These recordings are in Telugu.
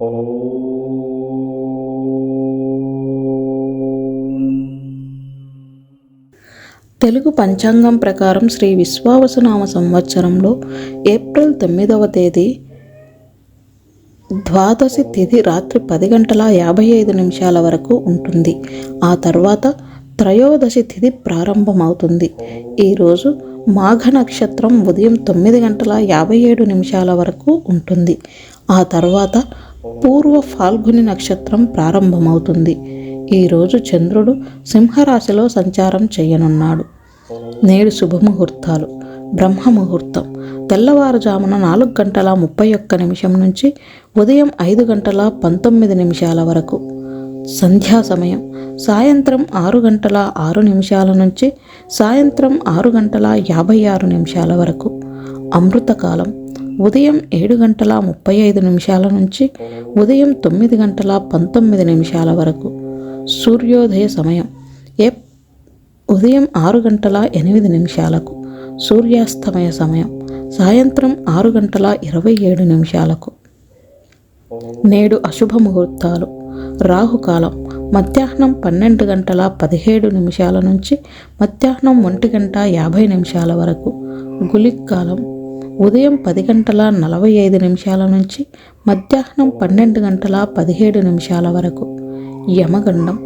తెలుగు పంచాంగం ప్రకారం శ్రీ విశ్వావసునామ సంవత్సరంలో ఏప్రిల్ తొమ్మిదవ తేదీ ద్వాదశి తిథి రాత్రి పది గంటల యాభై ఐదు నిమిషాల వరకు ఉంటుంది. ఆ తర్వాత త్రయోదశి తిథి ప్రారంభమవుతుంది. ఈరోజు మాఘ నక్షత్రం ఉదయం తొమ్మిది గంటల యాభై ఏడు నిమిషాల వరకు ఉంటుంది. ఆ తర్వాత పూర్వ ఫాల్గుని నక్షత్రం ప్రారంభమవుతుంది. ఈరోజు చంద్రుడు సింహరాశిలో సంచారం చేయనున్నాడు. నేడు శుభముహూర్తాలు. బ్రహ్మ ముహూర్తం తెల్లవారుజామున నాలుగు గంటల ముప్పై ఒక్క నిమిషం నుంచి ఉదయం ఐదు గంటల పంతొమ్మిది నిమిషాల వరకు. సంధ్యా సమయం. సాయంత్రం ఆరు గంటల ఆరు నిమిషాల నుంచి సాయంత్రం ఆరు గంటల యాభై ఆరు నిమిషాల వరకు. అమృతకాలం. ఉదయం ఏడు గంటల ముప్పై ఐదు నిమిషాల నుంచి ఉదయం తొమ్మిది గంటల పంతొమ్మిది నిమిషాల వరకు. సూర్యోదయ సమయం. ఏ ఉదయం ఆరు గంటల ఎనిమిది నిమిషాలకు. సూర్యాస్తమయ సమయం. సాయంత్రం ఆరు గంటల ఇరవై ఏడు నిమిషాలకు. నేడు అశుభ ముహూర్తాలు. రాహుకాలం. మధ్యాహ్నం పన్నెండు గంటల పదిహేడు నిమిషాల నుంచి మధ్యాహ్నం ఒంటి గంట యాభై నిమిషాల వరకు. గులిక్కాలం. ఉదయం పది గంటల నలభై ఐదు నిమిషాల నుంచి మధ్యాహ్నం పన్నెండు గంటల పదిహేడు నిమిషాల వరకు. యమగండం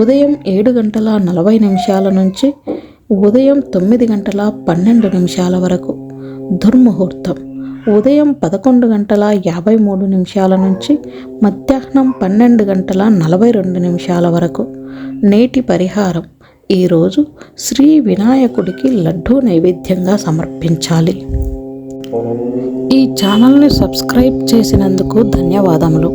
ఉదయం ఏడు గంటల నలభై నిమిషాల నుంచి ఉదయం తొమ్మిది గంటల పన్నెండు నిమిషాల వరకు. దుర్ముహూర్తం ఉదయం పదకొండు గంటల యాభై మూడు నిమిషాల నుంచి మధ్యాహ్నం పన్నెండు గంటల నలభై రెండు నిమిషాల వరకు. నేటి పరిహారం ఈరోజు శ్రీ వినాయకుడికి లడ్డూ నైవేద్యంగా సమర్పించాలి. ఈ ఛానల్ని సబ్స్క్రైబ్ చేసినందుకు ధన్యవాదములు.